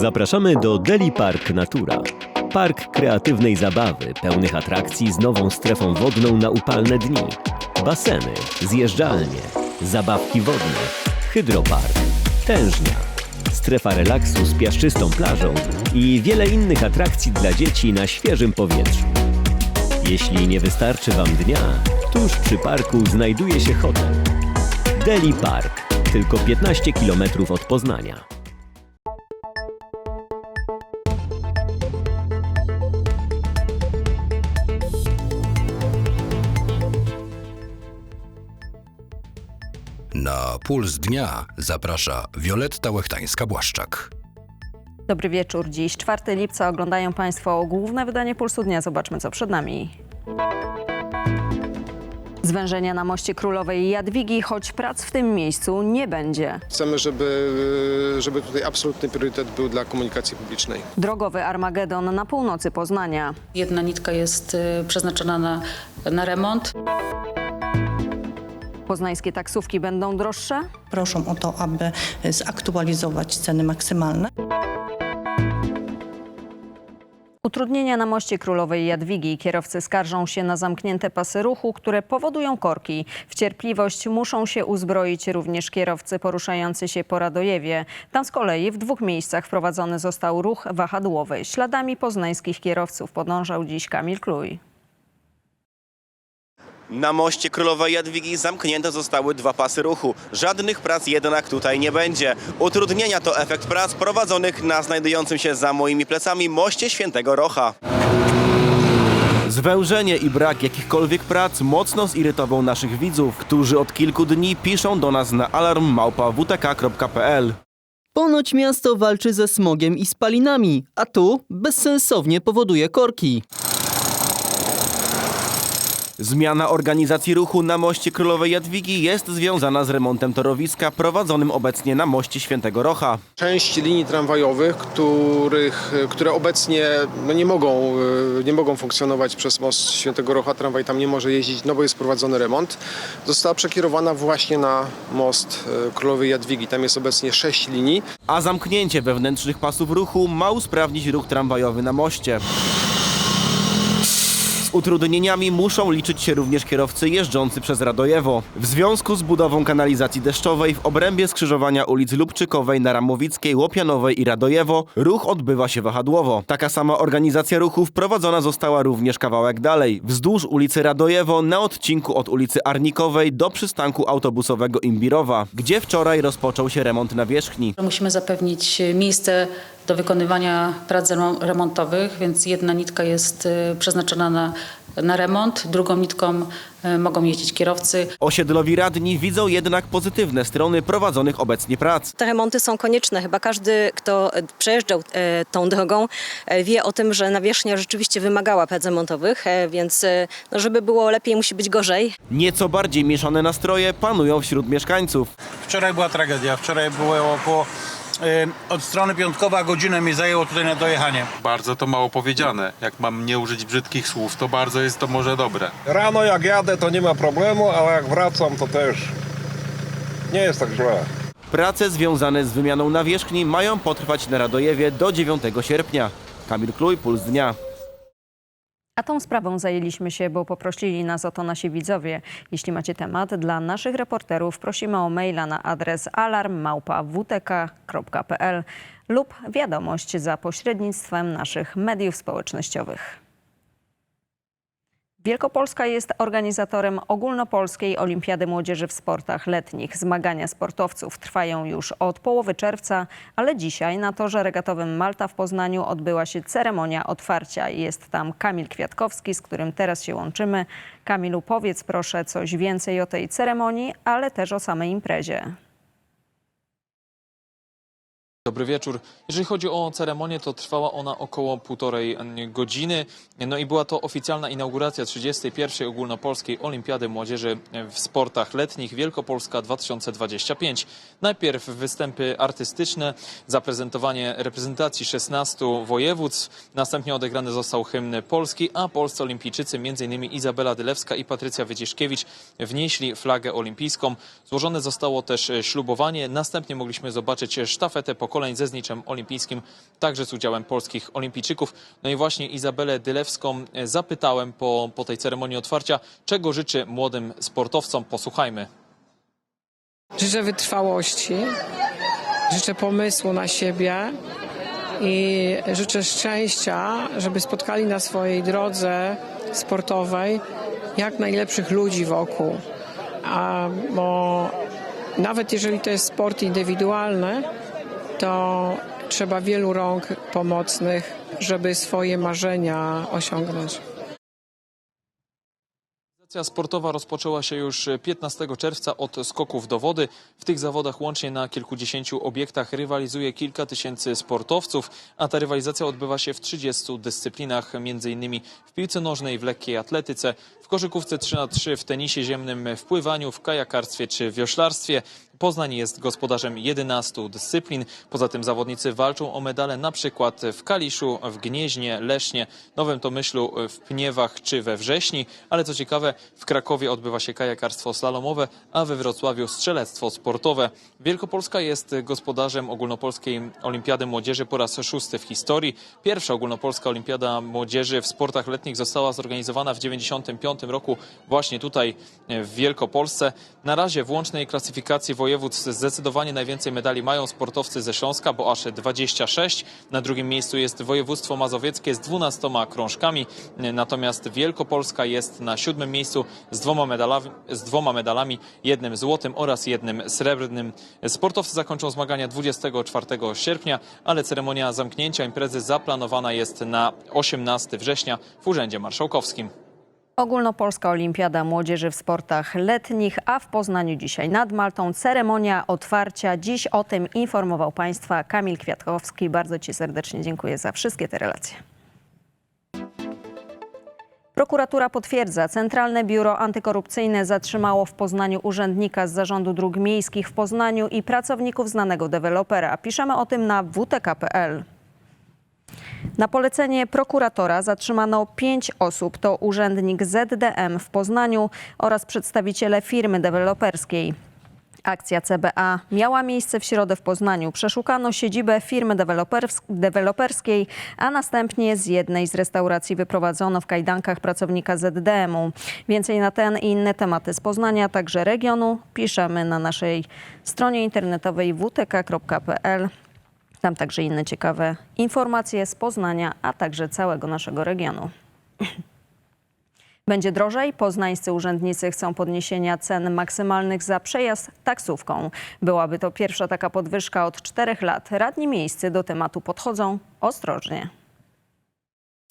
Zapraszamy do Deli Park Natura. Park kreatywnej zabawy, pełnych atrakcji z nową strefą wodną na upalne dni. Baseny, zjeżdżalnie, zabawki wodne, hydropark, tężnia, strefa relaksu z piaszczystą plażą i wiele innych atrakcji dla dzieci na świeżym powietrzu. Jeśli nie wystarczy Wam dnia, tuż przy parku znajduje się hotel. Deli Park, tylko 15 km od Poznania. Na Puls Dnia zaprasza Wioletta Łechtańska-Błaszczak. Dobry wieczór. Dziś 4 lipca oglądają Państwo główne wydanie Pulsu Dnia. Zobaczmy, co przed nami. Zwężenia na moście Królowej Jadwigi, choć prac w tym miejscu nie będzie. Chcemy, żeby, żeby tutaj absolutny priorytet był dla komunikacji publicznej. Drogowy Armagedon na północy Poznania. Jedna nitka jest y, przeznaczona na, na remont. Poznańskie taksówki będą droższe? Proszą o to, aby zaktualizować ceny maksymalne. Utrudnienia na moście Królowej Jadwigi. Kierowcy skarżą się na zamknięte pasy ruchu, które powodują korki. W cierpliwość muszą się uzbroić również kierowcy poruszający się po Radojewie. Tam z kolei w dwóch miejscach wprowadzony został ruch wahadłowy. Śladami poznańskich kierowców podążał dziś Kamil Kluj. Na moście Królowej Jadwigi zamknięte zostały dwa pasy ruchu. Żadnych prac jednak tutaj nie będzie. Utrudnienia to efekt prac prowadzonych na znajdującym się za moimi plecami moście Świętego Rocha. Zwężenie i brak jakichkolwiek prac mocno zirytował naszych widzów, którzy od kilku dni piszą do nas na alarmmałpa.wtk.pl. Ponoć miasto walczy ze smogiem i spalinami, a tu bezsensownie powoduje korki. Zmiana organizacji ruchu na moście Królowej Jadwigi jest związana z remontem torowiska prowadzonym obecnie na moście Świętego Rocha. Część linii tramwajowych, których, które obecnie no nie, mogą, e, nie mogą funkcjonować przez most Świętego Rocha, tramwaj tam nie może jeździć, no bo jest prowadzony remont, została przekierowana właśnie na most e, Królowej Jadwigi. Tam jest obecnie sześć linii. A zamknięcie wewnętrznych pasów ruchu ma usprawnić ruch tramwajowy na moście. Utrudnieniami muszą liczyć się również kierowcy jeżdżący przez Radojewo. W związku z budową kanalizacji deszczowej w obrębie skrzyżowania ulic Lubczykowej, Naramowickiej, Łopianowej i Radojewo ruch odbywa się wahadłowo. Taka sama organizacja ruchu wprowadzona została również kawałek dalej, wzdłuż ulicy Radojewo na odcinku od ulicy Arnikowej do przystanku autobusowego Imbirowa, gdzie wczoraj rozpoczął się remont nawierzchni. Musimy zapewnić miejsce wykonywania prac remo- remontowych, więc jedna nitka jest y, przeznaczona na, na remont, drugą nitką y, mogą jeździć kierowcy. Osiedlowi radni widzą jednak pozytywne strony prowadzonych obecnie prac. Te remonty są konieczne. Chyba każdy, kto e, przejeżdżał e, tą drogą, e, wie o tym, że nawierzchnia rzeczywiście wymagała prac remontowych, więc no, żeby było lepiej, musi być gorzej. Nieco bardziej mieszane nastroje panują wśród mieszkańców. Wczoraj była tragedia. Wczoraj było około od strony Piątkowa godzinę mi zajęło tutaj na dojechanie. Bardzo to mało powiedziane. Jak mam nie użyć brzydkich słów, to bardzo jest to może dobre. Rano jak jadę to nie ma problemu, ale jak wracam to też nie jest tak źle. Prace związane z wymianą nawierzchni mają potrwać na Radojewie do 9 sierpnia. Kamil Kluj, Puls Dnia. A tą sprawą zajęliśmy się, bo poprosili nas o to nasi widzowie. Jeśli macie temat dla naszych reporterów, prosimy o maila na adres alarm.wtk.pl lub wiadomość za pośrednictwem naszych mediów społecznościowych. Wielkopolska jest organizatorem ogólnopolskiej Olimpiady Młodzieży w sportach letnich. Zmagania sportowców trwają już od połowy czerwca, ale dzisiaj na torze regatowym Malta w Poznaniu odbyła się ceremonia otwarcia. Jest tam Kamil Kwiatkowski, z którym teraz się łączymy. Kamilu, powiedz proszę coś więcej o tej ceremonii, ale też o samej imprezie. Dobry wieczór. Jeżeli chodzi o ceremonię, to trwała ona około półtorej godziny. No i była to oficjalna inauguracja 31. Ogólnopolskiej Olimpiady Młodzieży w sportach letnich Wielkopolska 2025. Najpierw występy artystyczne, zaprezentowanie reprezentacji 16 województw. Następnie odegrany został hymn polski, a polscy olimpijczycy, m.in. Izabela Dylewska i Patrycja Wyciszkiewicz, wnieśli flagę olimpijską. Złożone zostało też ślubowanie. Następnie mogliśmy zobaczyć sztafetę pokoju pokoleń ze zniczem olimpijskim, także z udziałem polskich olimpijczyków. No i właśnie Izabelę Dylewską e, zapytałem po, po tej ceremonii otwarcia, czego życzy młodym sportowcom. Posłuchajmy. Życzę wytrwałości, życzę pomysłu na siebie i życzę szczęścia, żeby spotkali na swojej drodze sportowej jak najlepszych ludzi wokół. A, bo nawet jeżeli to jest sport indywidualny, to trzeba wielu rąk pomocnych, żeby swoje marzenia osiągnąć. Rywalizacja sportowa rozpoczęła się już 15 czerwca od skoków do wody. W tych zawodach łącznie na kilkudziesięciu obiektach rywalizuje kilka tysięcy sportowców, a ta rywalizacja odbywa się w 30 dyscyplinach, m.in. w piłce nożnej, w lekkiej atletyce, w koszykówce 3 na 3 w tenisie ziemnym, w pływaniu, w kajakarstwie czy wioślarstwie. Poznań jest gospodarzem 11 dyscyplin. Poza tym zawodnicy walczą o medale na przykład w Kaliszu, w Gnieźnie, Lesznie, Nowym Tomyślu, w Pniewach czy we Wrześni. Ale co ciekawe, w Krakowie odbywa się kajakarstwo slalomowe, a we Wrocławiu strzelectwo sportowe. Wielkopolska jest gospodarzem ogólnopolskiej Olimpiady Młodzieży po raz szósty w historii. Pierwsza ogólnopolska Olimpiada Młodzieży w sportach letnich została zorganizowana w 1995 roku właśnie tutaj w Wielkopolsce. Na razie w łącznej klasyfikacji województw zdecydowanie najwięcej medali mają sportowcy ze Śląska, bo aż 26. Na drugim miejscu jest województwo mazowieckie z 12 krążkami, natomiast Wielkopolska jest na siódmym miejscu z dwoma medalami, z dwoma medalami jednym złotym oraz jednym srebrnym. Sportowcy zakończą zmagania 24 sierpnia, ale ceremonia zamknięcia imprezy zaplanowana jest na 18 września w Urzędzie Marszałkowskim. Ogólnopolska Olimpiada Młodzieży w sportach letnich, a w Poznaniu dzisiaj nad Maltą ceremonia otwarcia. Dziś o tym informował Państwa Kamil Kwiatkowski. Bardzo Ci serdecznie dziękuję za wszystkie te relacje. Prokuratura potwierdza, Centralne Biuro Antykorupcyjne zatrzymało w Poznaniu urzędnika z Zarządu Dróg Miejskich w Poznaniu i pracowników znanego dewelopera. Piszemy o tym na wtk.pl. Na polecenie prokuratora zatrzymano pięć osób. To urzędnik ZDM w Poznaniu oraz przedstawiciele firmy deweloperskiej. Akcja CBA miała miejsce w środę w Poznaniu. Przeszukano siedzibę firmy dewelopers- deweloperskiej, a następnie z jednej z restauracji wyprowadzono w kajdankach pracownika ZDM-u. Więcej na ten i inne tematy z Poznania, także regionu, piszemy na naszej stronie internetowej wtk.pl. Tam także inne ciekawe informacje z Poznania, a także całego naszego regionu. Będzie drożej. Poznańscy urzędnicy chcą podniesienia cen maksymalnych za przejazd taksówką. Byłaby to pierwsza taka podwyżka od czterech lat. Radni miejscy do tematu podchodzą ostrożnie.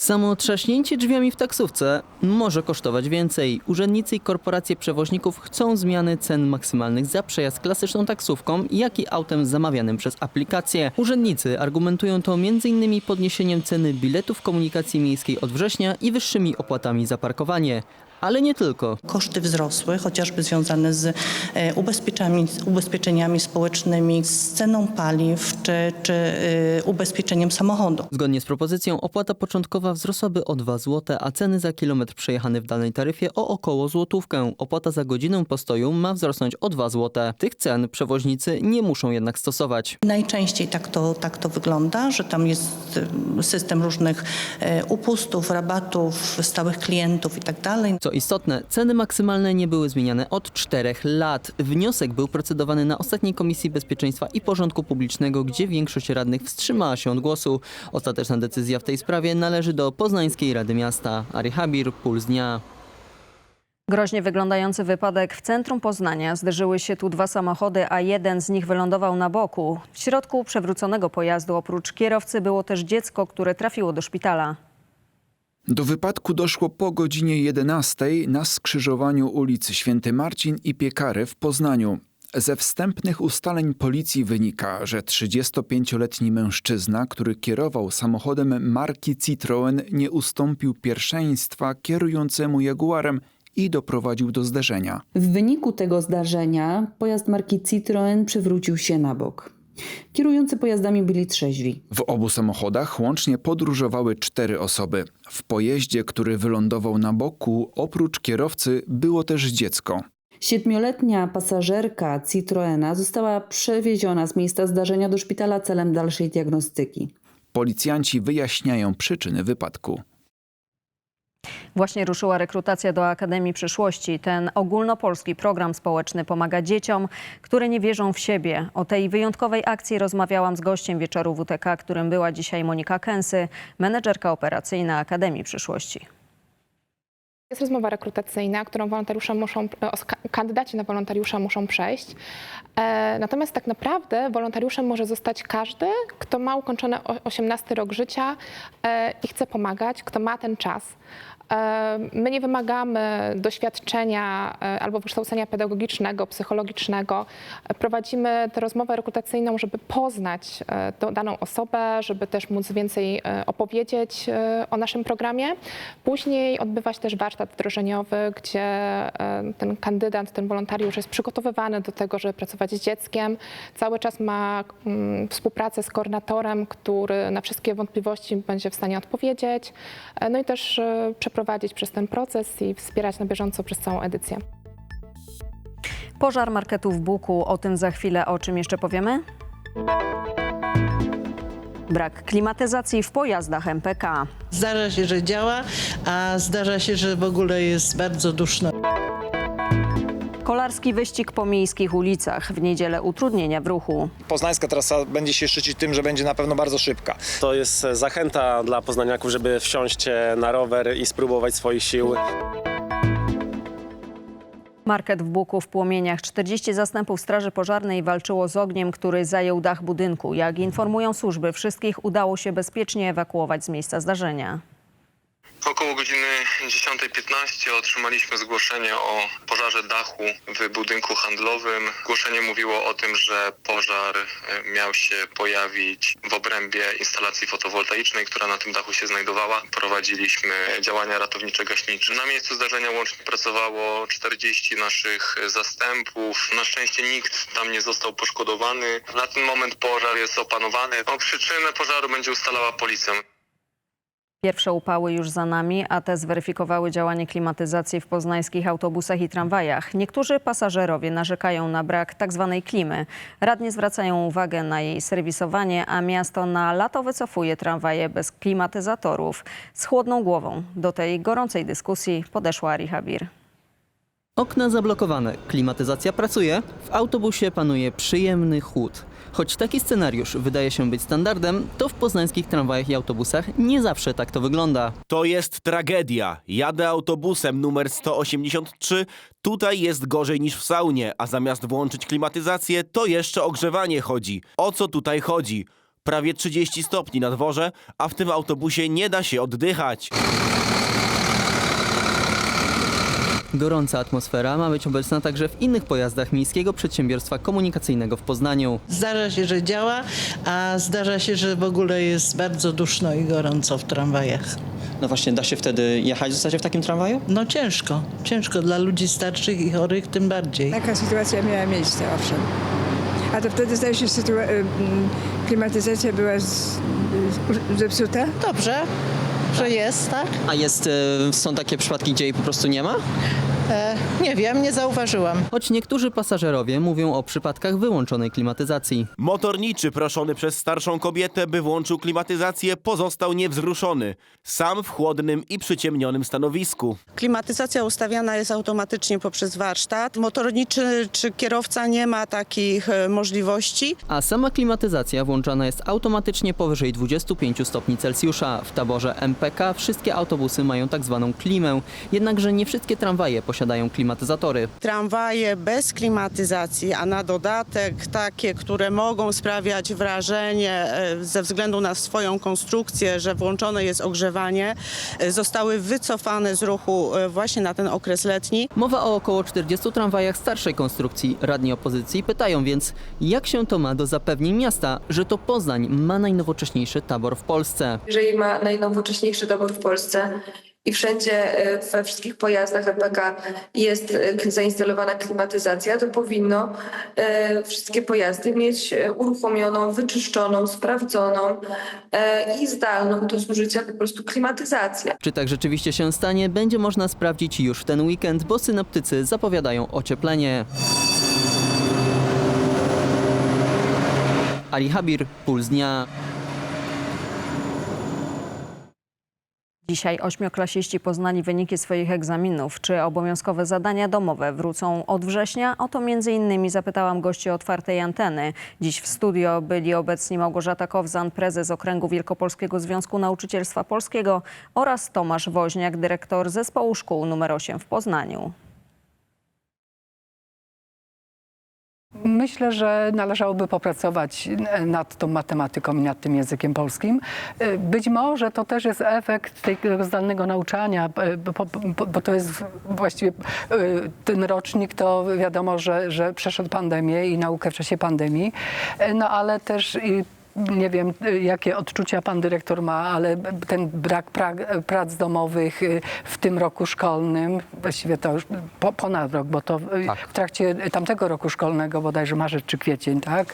Samo trzaśnięcie drzwiami w taksówce może kosztować więcej. Urzędnicy i korporacje przewoźników chcą zmiany cen maksymalnych za przejazd klasyczną taksówką, jak i autem zamawianym przez aplikację. Urzędnicy argumentują to m.in. podniesieniem ceny biletów komunikacji miejskiej od września i wyższymi opłatami za parkowanie. Ale nie tylko. Koszty wzrosły, chociażby związane z e, ubezpieczeniami, ubezpieczeniami społecznymi, z ceną paliw czy, czy e, ubezpieczeniem samochodu. Zgodnie z propozycją opłata początkowa wzrosłaby o 2 zł, a ceny za kilometr przejechany w danej taryfie o około złotówkę. Opłata za godzinę postoju ma wzrosnąć o 2 zł. Tych cen przewoźnicy nie muszą jednak stosować. Najczęściej tak to, tak to wygląda, że tam jest e, system różnych upustów, rabatów, stałych klientów i tak dalej. Co istotne, ceny maksymalne nie były zmieniane od czterech lat. Wniosek był procedowany na ostatniej Komisji Bezpieczeństwa i Porządku Publicznego, gdzie większość radnych wstrzymała się od głosu. Ostateczna decyzja w tej sprawie należy do Poznańskiej Rady Miasta. Ari Habir, Puls Dnia. Groźnie wyglądający wypadek w centrum Poznania. Zderzyły się tu dwa samochody, a jeden z nich wylądował na boku. W środku przewróconego pojazdu oprócz kierowcy było też dziecko, które trafiło do szpitala. Do wypadku doszło po godzinie 11 na skrzyżowaniu ulicy Święty Marcin i Piekary w Poznaniu. Ze wstępnych ustaleń policji wynika, że 35-letni mężczyzna, który kierował samochodem marki Citroen, nie ustąpił pierwszeństwa kierującemu Jaguarem i doprowadził do zderzenia. W wyniku tego zdarzenia pojazd marki Citroen przewrócił się na bok. Kierujący pojazdami byli trzeźwi. W obu samochodach łącznie podróżowały cztery osoby. W pojeździe, który wylądował na boku, oprócz kierowcy było też dziecko. Siedmioletnia pasażerka Citroena została przewieziona z miejsca zdarzenia do szpitala celem dalszej diagnostyki. Policjanci wyjaśniają przyczyny wypadku. Właśnie ruszyła rekrutacja do Akademii Przyszłości. Ten ogólnopolski program społeczny pomaga dzieciom, które nie wierzą w siebie. O tej wyjątkowej akcji rozmawiałam z gościem wieczoru WTK, którym była dzisiaj Monika Kęsy, menedżerka operacyjna Akademii Przyszłości. Jest rozmowa rekrutacyjna, którą wolontariusze muszą, e, kandydaci na wolontariusza muszą przejść. E, natomiast tak naprawdę wolontariuszem może zostać każdy, kto ma ukończony o- 18 rok życia e, i chce pomagać, kto ma ten czas. E, My nie wymagamy doświadczenia e, albo wykształcenia pedagogicznego, psychologicznego. Prowadzimy tę rozmowę rekrutacyjną, żeby poznać e, daną osobę, żeby też móc więcej opowiedzieć o naszym programie. Później odbywa się też warsztat wdrożeniowy, gdzie ten kandydat, ten wolontariusz jest przygotowywany do tego, żeby pracować z dzieckiem. Cały czas ma mm, współpracę z koordynatorem, który na wszystkie wątpliwości będzie w stanie odpowiedzieć. No i też przeprowadzić przez ten proces i wspierać na bieżąco przez całą edycję. Pożar marketu w Buku, o tym za chwilę, o czym jeszcze powiemy? Brak klimatyzacji w pojazdach MPK. Zdarza się, że działa, a zdarza się, że w ogóle jest bardzo duszno. Kolarski wyścig po miejskich ulicach. W niedzielę utrudnienia w ruchu. Poznańska trasa będzie się szczycić tym, że będzie na pewno bardzo szybka. To jest zachęta dla poznaniaków, żeby wsiąść na rower i spróbować swoich sił. Market w Buku w płomieniach. 40 zastępów Straży Pożarnej walczyło z ogniem, który zajął dach budynku. Jak informują służby, wszystkich udało się bezpiecznie ewakuować z miejsca zdarzenia. Około godziny 10.15 otrzymaliśmy zgłoszenie o pożarze dachu w budynku handlowym. Zgłoszenie mówiło o tym, że pożar e, miał się pojawić w obrębie instalacji fotowoltaicznej, która na tym dachu się znajdowała. Prowadziliśmy działania ratownicze-gaśnicze. Na miejscu zdarzenia łącznie pracowało 40 naszych zastępów. Na szczęście nikt tam nie został poszkodowany. Na ten moment pożar jest opanowany. O przyczynę pożaru będzie ustalała policja. Pierwsze upały już za nami, a te zweryfikowały działanie klimatyzacji w poznańskich autobusach i tramwajach. Niektórzy pasażerowie narzekają na brak tzw. klimy. Radni zwracają uwagę na jej serwisowanie, a miasto na lato wycofuje tramwaje bez klimatyzatorów. Z chłodną głową do tej gorącej dyskusji podeszła Arihabir. Okna zablokowane, klimatyzacja pracuje, w autobusie panuje przyjemny chłód. Choć taki scenariusz wydaje się być standardem, to w poznańskich tramwajach i autobusach nie zawsze tak to wygląda. To jest tragedia. Jadę autobusem numer 183. Tutaj jest gorzej niż w saunie, a zamiast włączyć klimatyzację, to jeszcze ogrzewanie chodzi. O co tutaj chodzi? Prawie 30 stopni na dworze, a w tym autobusie nie da się oddychać. Gorąca atmosfera ma być obecna także w innych pojazdach Miejskiego Przedsiębiorstwa Komunikacyjnego w Poznaniu. Zdarza się, że działa, a zdarza się, że w ogóle jest bardzo duszno i gorąco w tramwajach. No właśnie, da się wtedy jechać w zasadzie w takim tramwaju? No ciężko, ciężko dla ludzi starszych i chorych tym bardziej. Taka sytuacja miała miejsce, owszem. A to wtedy zdaje się, sytua- y, mm, klimatyzacja była z, zepsuta? Dobrze, że jest, tak? A jest, e, są takie przypadki, gdzie jej po prostu nie ma? E, nie wiem, nie zauważyłam. Choć niektórzy pasażerowie mówią o przypadkach wyłączonej klimatyzacji. Motorniczy proszony przez starszą kobietę, by włączył klimatyzację, pozostał niewzruszony. Sam w chłodnym i przyciemnionym stanowisku. Klimatyzacja ustawiana jest automatycznie poprzez warsztat. Motorniczy czy kierowca nie ma takich e, możliwości. A sama klimatyzacja włączana jest automatycznie powyżej 25 stopni Celsjusza. W taborze MPK wszystkie autobusy mają tak zwaną klimę, jednakże nie wszystkie tramwaje posiadają klimatyzatory. Tramwaje bez klimatyzacji, a na dodatek takie, które mogą sprawiać wrażenie e, ze względu na swoją konstrukcję, że włączone jest ogrzewanie, e, zostały wycofane z ruchu e, właśnie na ten okres letni. Mowa o około 40 tramwajach starszej konstrukcji. Radni opozycji pytają więc, jak się to ma do zapewnień miasta, że to Poznań ma najnowocześniejszy tabor w Polsce. Jeżeli ma najnowocześniejszy tabor w Polsce i wszędzie e, we wszystkich pojazdach EPK jest e, zainstalowana klimatyzacja, to powinno e, wszystkie pojazdy mieć uruchomioną, wyczyszczoną, sprawdzoną i zdalną do zużycia po prostu klimatyzację. Czy tak rzeczywiście się stanie, będzie można sprawdzić już w ten weekend, bo synoptycy zapowiadają ocieplenie. Ali Habir, Puls Dnia. Dzisiaj ośmioklasiści poznali wyniki swoich egzaminów. Czy obowiązkowe zadania domowe wrócą od września? O to między innymi zapytałam gości otwartej anteny. Dziś w studio byli obecni Małgorzata Kowzan, prezes Okręgu Wielkopolskiego Związku Nauczycielstwa Polskiego oraz Tomasz Woźniak, dyrektor zespołu szkół nr 8 w Poznaniu. Myślę, że należałoby popracować nad tą matematyką i nad tym językiem polskim. Być może to też jest efekt tego zdalnego nauczania, bo, bo, bo to jest właściwie ten rocznik to wiadomo, że, że przeszedł pandemię i naukę w czasie pandemii, no ale też nie wiem, jakie odczucia pan dyrektor ma, ale ten brak pra- prac domowych w tym roku szkolnym, właściwie to już po, ponad rok, bo to w trakcie tamtego roku szkolnego, bodajże marzec czy kwiecień, tak,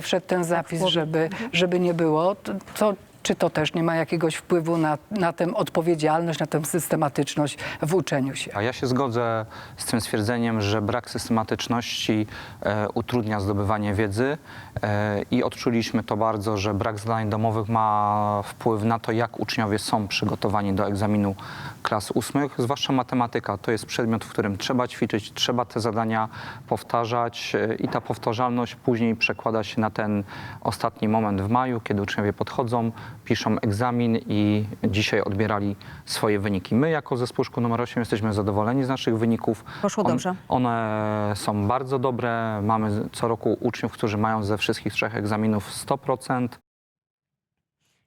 wszedł ten zapis, żeby, żeby nie było, czy to też nie ma jakiegoś wpływu na, na tę odpowiedzialność, na tę systematyczność w uczeniu się? A ja się zgodzę z tym stwierdzeniem, że brak systematyczności e, utrudnia zdobywanie wiedzy e, i odczuliśmy to bardzo, że brak zadań domowych ma wpływ na to, jak uczniowie są przygotowani do egzaminu klas ósmych, zwłaszcza matematyka. To jest przedmiot, w którym trzeba ćwiczyć, trzeba te zadania powtarzać e, i ta powtarzalność później przekłada się na ten ostatni moment w maju, kiedy uczniowie podchodzą, piszą egzamin i dzisiaj odbierali swoje wyniki. My jako zespół szkół nr 8 jesteśmy zadowoleni z naszych wyników. Poszło dobrze. One są bardzo dobre. Mamy co roku uczniów, którzy mają ze wszystkich trzech egzaminów 100%.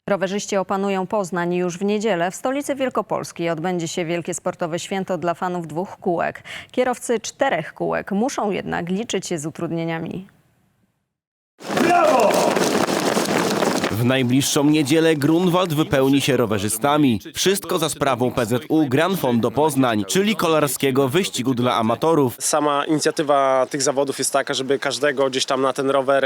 Rowerzyści opanują Poznań już w niedzielę. W stolicy Wielkopolskiej odbędzie się wielkie sportowe święto dla fanów dwóch kółek. Kierowcy czterech kółek muszą jednak liczyć się z utrudnieniami. W najbliższą niedzielę Grunwald wypełni się rowerzystami. Wszystko za sprawą PZU Gran Fondo Poznań, czyli kolarskiego wyścigu dla amatorów. Sama inicjatywa tych zawodów jest taka, żeby każdego gdzieś tam na ten rower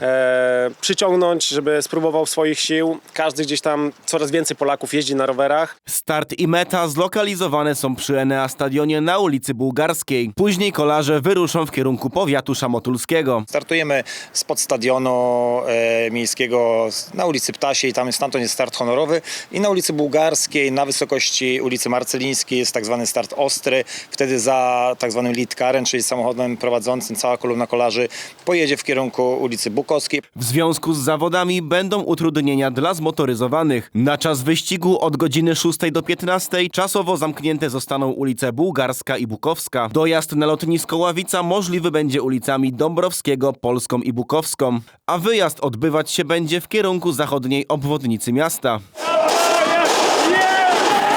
e, przyciągnąć, żeby spróbował swoich sił. Każdy gdzieś tam, coraz więcej Polaków jeździ na rowerach. Start i meta zlokalizowane są przy Enea Stadionie na ulicy Bułgarskiej. Później kolarze wyruszą w kierunku powiatu szamotulskiego. Startujemy spod stadionu e, miejskiego na ulicy Ptasiej, tam stamtąd jest start honorowy i na ulicy Bułgarskiej na wysokości ulicy Marcelińskiej jest tak zwany start ostry. Wtedy za tak zwanym lead carem, czyli samochodem prowadzącym cała kolumna kolarzy pojedzie w kierunku ulicy W związku z zawodami będą utrudnienia dla zmotoryzowanych. Na czas wyścigu od godziny 6 do 15 czasowo zamknięte zostaną ulice Bułgarska i Bukowska. Dojazd na lotnisko Ławica możliwy będzie ulicami Dąbrowskiego, Polską i Bukowską, a wyjazd odbywać się będzie w kierunku zachodniej obwodnicy miasta.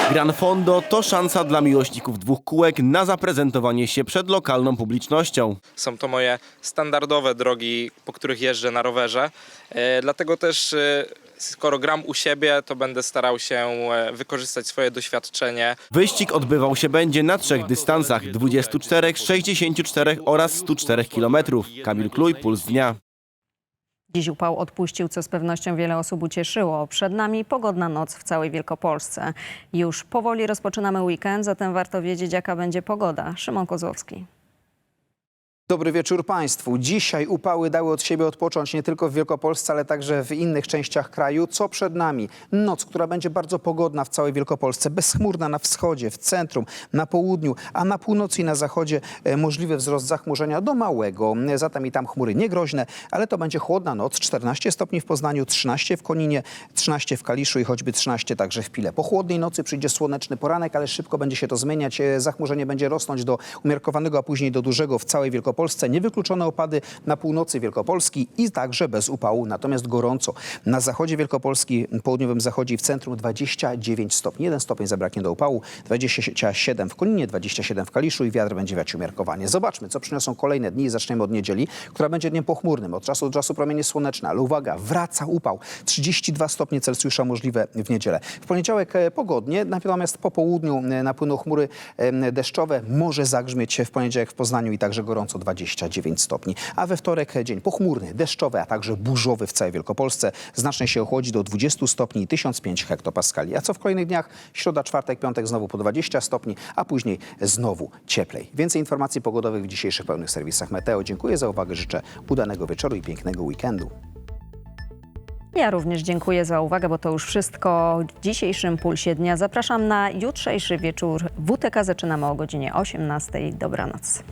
Gran Fondo to szansa dla miłośników dwóch kółek na zaprezentowanie się przed lokalną publicznością. Są to moje standardowe drogi, po których jeżdżę na rowerze. E, Dlatego też, e, skoro gram u siebie, to będę starał się e, wykorzystać swoje doświadczenie. Wyścig odbywał się będzie na trzech dystansach 24, 64 oraz 104 km. Kamil Kluj, Puls Dnia. Dziś upał odpuścił, co z pewnością wiele osób ucieszyło. Przed nami pogodna noc w całej Wielkopolsce. Już powoli rozpoczynamy weekend, zatem warto wiedzieć, jaka będzie pogoda. Szymon Kozłowski. Dobry wieczór Państwu. Dzisiaj upały dały od siebie odpocząć nie tylko w Wielkopolsce, ale także w innych częściach kraju. Co przed nami? Noc, która będzie bardzo pogodna w całej Wielkopolsce. Bezchmurna na wschodzie, w centrum, na południu, a na północy i na zachodzie e, możliwy wzrost zachmurzenia do małego. Zatem i tam chmury niegroźne, ale to będzie chłodna noc. 14 stopni w Poznaniu, 13 w Koninie, 13 w Kaliszu i choćby 13 także w Pile. Po chłodnej nocy przyjdzie słoneczny poranek, ale szybko będzie się to zmieniać. E, Zachmurzenie będzie rosnąć do umiarkowanego, a później do dużego w całej Wielkopolsce. Wielkopolsce. Niewykluczone opady na północy Wielkopolski i także bez upału, natomiast gorąco. Na zachodzie Wielkopolski, południowym zachodzie i w centrum 29 stopni. Jeden stopień zabraknie do upału, 27 w Koninie, 27 w Kaliszu i wiatr będzie wiać umiarkowanie. Zobaczmy, co przyniosą kolejne dni. Zaczniemy od niedzieli, która będzie dniem pochmurnym. Od czasu do czasu promienie słoneczne, ale uwaga, wraca upał. 32 stopnie Celsjusza możliwe w niedzielę. W poniedziałek e, pogodnie, natomiast po południu e, napłyną chmury deszczowe. Może zagrzmieć w poniedziałek w Poznaniu i także gorąco 29 stopni. A we wtorek dzień pochmurny, deszczowy, a także burzowy w całej Wielkopolsce. Znacznie się ochłodzi do 20 stopni i 1005 hektopaskali. A co w kolejnych dniach? Środa, czwartek, piątek znowu po 20 stopni, a później znowu cieplej. Więcej informacji pogodowych w dzisiejszych pełnych serwisach Meteo. Dziękuję za uwagę, życzę udanego wieczoru i pięknego weekendu. Ja również dziękuję za uwagę, bo to już wszystko w dzisiejszym Pulsie Dnia. Zapraszam na jutrzejszy wieczór WTK. Zaczynamy o godzinie 18. Dobranoc.